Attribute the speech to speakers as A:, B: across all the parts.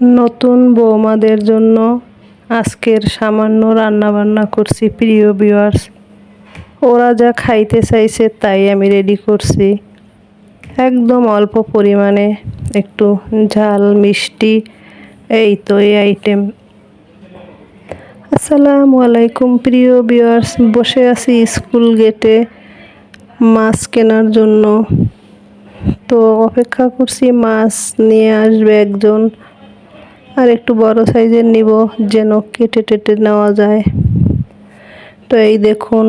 A: নতুন বৌমাদের জন্য আজকের সামান্য রান্নাবান্না করছি প্রিয় ভিউয়ার্স ওরা যা খাইতে চাইছে তাই আমি রেডি করছি। একদম অল্প পরিমাণে একটু ঝাল, মিষ্টি, এই তো এই আইটেম আসসালামু আলাইকুম প্রিয় ভিউয়ার্স বসে আছি স্কুল গেটে মাছ কেনার জন্য। তো অপেক্ষা করছি মাছ নিয়ে আসবে একজন। আর একটু বড় সাইজের নিব যেন কেটে টেটে নেওয়া যায়। তো এই দেখুন,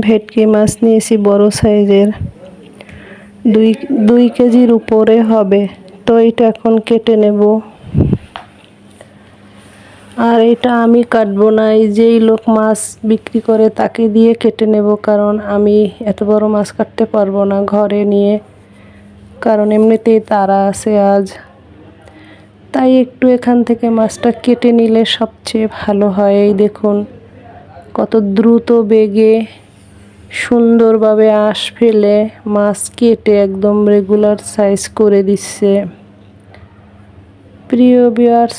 A: ভেটকি মাছ নিয়েছি বড় সাইজের। দুই দুই কেজির উপরে হবে। তো এটা এখন কেটে নেব। আর এটা আমি কাটবো না, এই যেই লোক মাছ বিক্রি করে তাকে দিয়ে কেটে নেব, কারণ আমি এত বড় মাছ কাটতে পারব না ঘরে নিয়ে। কারণ এমনিতেই তারা আছে আজ। তাই একটু এখান থেকে মাছটা কেটে নিলে সবচেয়ে ভালো হয়। এই দেখুন, কত দ্রুত বেগে সুন্দরভাবে আঁশ ফেলে মাছ কেটে একদম রেগুলার সাইজ করে দিচ্ছে। প্রিয় বিয়ার্স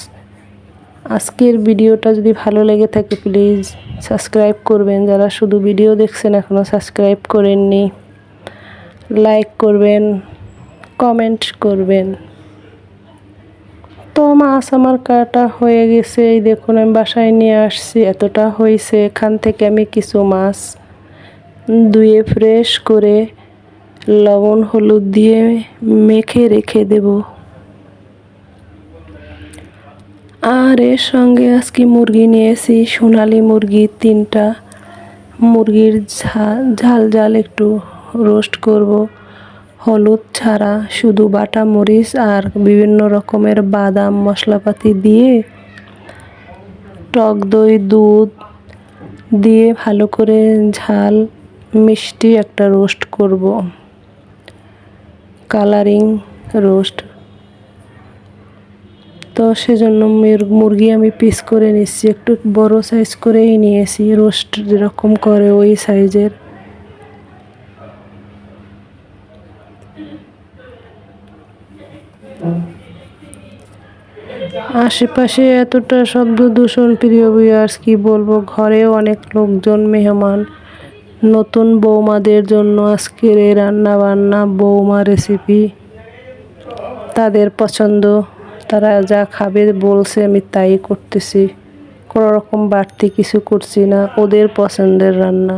A: আজকের ভিডিওটা যদি ভালো লেগে থাকে প্লিজ সাবস্ক্রাইব করবেন। যারা শুধু ভিডিও দেখছেন এখনও সাবস্ক্রাইব করেননি লাইক করবেন কমেন্ট করবেন। তো মাছ আমার কাটা হয়ে গেছে, এই দেখুন আমি বাসায় নিয়ে আসছি। এতটা হয়েছে, এখান থেকে আমি কিছু মাছ ধুয়ে ফ্রেশ করে লবণ, হলুদ দিয়ে মেখে রেখে দেব। আর এর সঙ্গে আজকে মুরগি নিয়েছি সোনালি মুরগি, তিনটা মুরগির ঝাল ঝাল একটু রোস্ট করব। হলুদ ছাড়া শুধু বাটা মরিচ আর বিভিন্ন রকমের বাদাম মশলাপাতি দিয়ে টক দই, দুধ দিয়ে ভালো করে ঝাল, মিষ্টি একটা রোস্ট করব। Colouring roast. তো সেজন্য মুরগি আমি পিস করে নিচ্ছি। একটু বড় সাইজ করেই নিয়েছি। রোস্ট যেরকম করে ওই সাইজের। আশেপাশে এতটা শব্দ দূষণ, প্রিয় বিয়ার্স কি বলব? ঘরেও অনেক লোকজন মেহমান। নতুন বৌমাদের জন্য আজকের এই রান্না বান্না বৌমা রেসিপি তাদের পছন্দ, তারা যা খাবে বলছে, আমি তাই করতেছি। কোনো রকম বাড়তি কিছু করছি না, ওদের পছন্দের রান্না।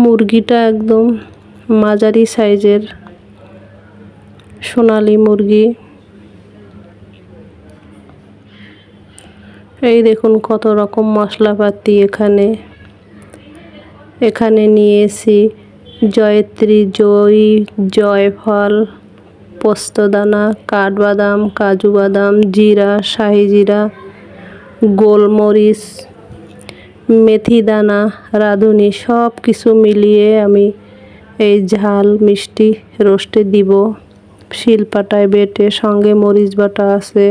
A: মুরগিটা একদম মাঝারি সাইজের সোনালি মুরগি। এই দেখুন কত রকম মশলাপাতি এখানে। এখানে নিয়েছি জয়ত্রী জয়ী, জয়ফল, পোস্তদানা, কাঠবাদাম, কাজু বাদাম, জিরা, শাহি জিরা, গোলমরিচ মেথি দানা রাঁধুনি সব কিছু মিলিয়ে আমি এই ঝাল মিষ্টি রোস্টে দিব। শিলপাটায় বেটে সঙ্গে মরিচ বাটা আছে।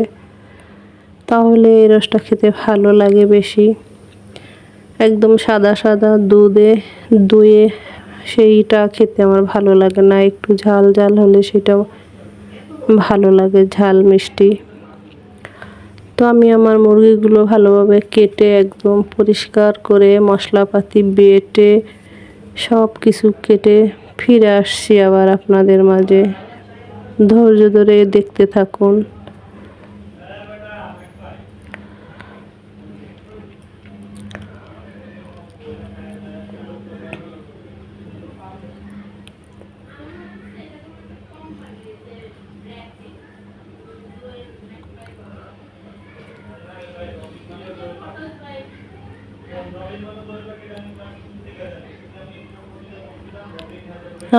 A: তাহলে এই রসটা খেতে ভালো লাগে বেশি। একদম সাদা সাদা দুধে দুয়ে সেইটা খেতে আমার ভালো লাগে না। একটু ঝাল ঝাল হলে সেটাও ভালো লাগে, ঝাল মিষ্টি। তো আমি আমার মুরগিগুলো ভালোভাবে কেটে একদম পরিষ্কার করে মশলাপাতি বেটে সব কিছু কেটে ফিরে আসছি আবার আপনাদের মাঝে। ধৈর্য ধরে দেখতে থাকুন।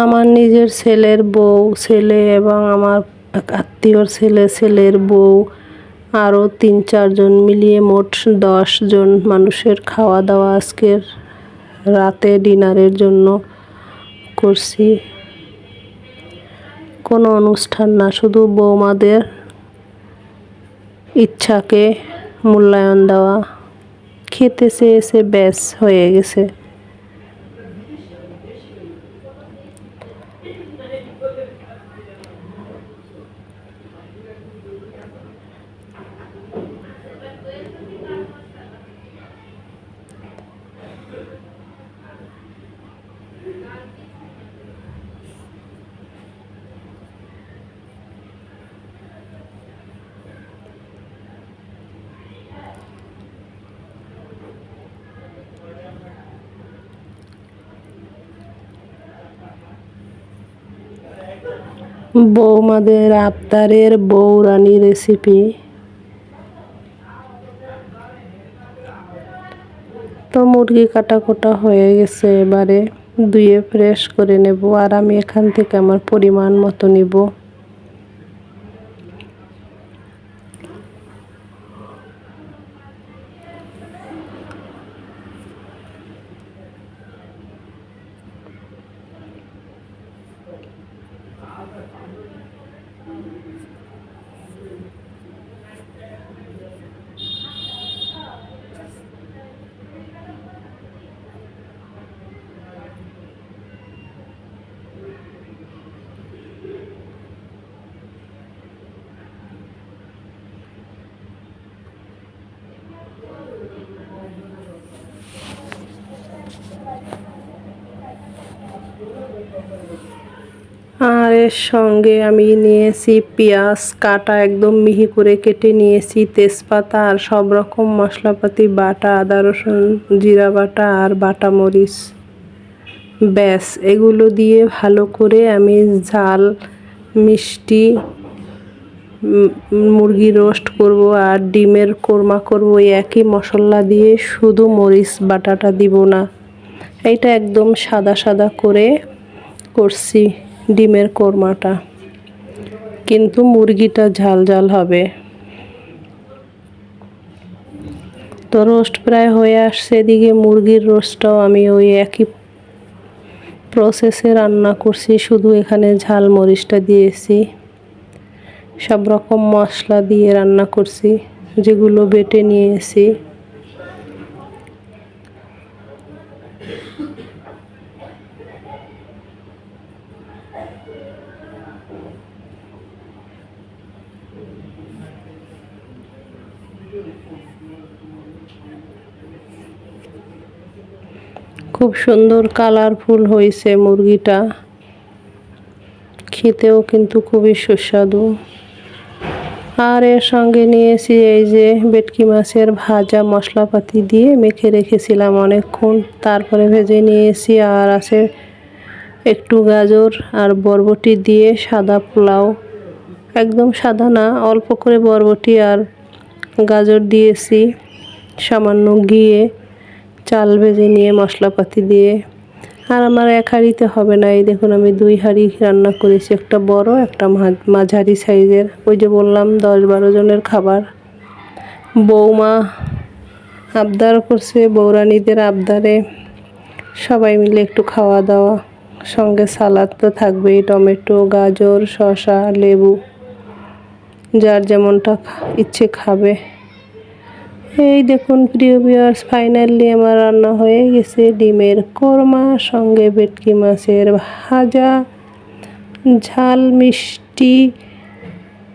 A: আমার নিজের ছেলের বউ, ছেলে এবং আমার আত্মীয়র ছেলে, ছেলের বউ, আরও তিন চারজন মিলিয়ে মোট জন মানুষের খাওয়া দাওয়া আজকের রাতে ডিনারের জন্য করছি। কোনো অনুষ্ঠান না, শুধু বৌমাদের ইচ্ছাকে মূল্যায়ন দেওয়া। খেতে চেয়েছে ব্যাস হয়ে গেছে। বৌমাদের আবতারের বৌরানি রেসিপি। তো মুরগি কাটা কোটা হয়ে গেছে, এবারে ধুয়ে ফ্রেশ করে নেব, আর আমি এখান থেকে আমার পরিমাণ মতো নিব। আর এর সঙ্গে আমি নিয়েছি পেঁয়াজ কাটা একদম মিহি করে কেটে নিয়েছি তেজপাতা আর সব রকম মশলাপাতি, বাটা, আদা, রসুন, জিরা বাটা আর বাটা মরিচ। ব্যাস, এগুলো দিয়ে ভালো করে আমি ঝাল, মিষ্টি মুরগি রোস্ট করব আর ডিমের কোরমা করব একই মশলা দিয়ে শুধু মরিচ বাটাটা দিব না। এইটা একদম সাদা সাদা করে করছি ডিমের কোরমাটা। কিন্তু মুরগিটা ঝাল ঝাল হবে। তো রোস্ট প্রায় হয়ে আসছে, এদিকে মুরগির রোস্টটাও আমি ওই একই প্রসেসে রান্না করছি, শুধু এখানে ঝাল মরিচটা দিয়েছি। সব রকম মশলা দিয়ে রান্না করছি, যেগুলো বেটে নিয়েছি। খুব সুন্দর কালারফুল হয়েছে মুরগিটা। খেতেও কিন্তু খুবই সুস্বাদু। আর এর সঙ্গে নিয়েছি এই যে বেটকি মাছের ভাজা মশলাপাতি দিয়ে মেখে রেখেছিলাম অনেকক্ষণ। তারপরে ভেজে নিয়েছি আর আছে একটু গাজর আর বরবটি দিয়ে সাদা পোলাও। একদম সাদা না, অল্প করে বরবটি আর গাজর দিয়েছি। সামান্য গিয়ে চাল ভেজে নিয়ে মশলাপাতি দিয়ে। আর আমার এক হাঁড়িতে হবে না, এই দেখুন আমি দুই হাঁড়ি রান্না করেছি, একটা বড়, একটা মাঝারি সাইজের। ওই যে বললাম, দশ বারো জনের খাবার। বৌমা আবদার করছে, বৌরানিদের আবদারে। সবাই মিলে একটু খাওয়া দাওয়া, সঙ্গে সালাদ তো থাকবেই, টমেটো, গাজর, শসা, লেবু। যার যেমনটা ইচ্ছে খাবে। এই দেখুন, প্রিয় বিয়ার্স ফাইনালি আমার রান্না হয়ে গেছে ডিমের কোরমা, সঙ্গে ভেটকি মাছের ভাজা, ঝাল মিষ্টি,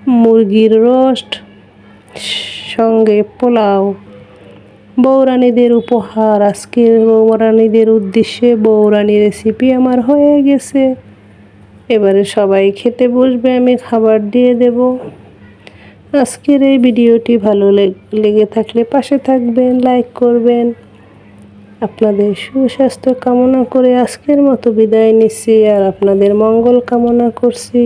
A: মুরগির রোস্ট, সঙ্গে পোলাও। বৌরানীদের উপহার, আজকের বৌরানীদের উদ্দেশ্যে বৌরানি রেসিপি আমার হয়ে গেছে। এবারে সবাই খেতে বসবে, আমি খাবার দিয়ে দেব। আজকের এই ভিডিওটি ভালো লেগে থাকলে পাশে থাকবেন, লাইক করবেন। আপনাদের সুস্বাস্থ্য কামনা করে আজকের মতো বিদায় নিচ্ছি আর আপনাদের মঙ্গল কামনা করছি।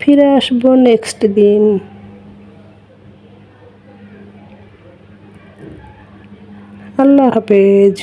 A: ফিরে আসব নেক্সট দিন। আল্লাহ হাফেজ।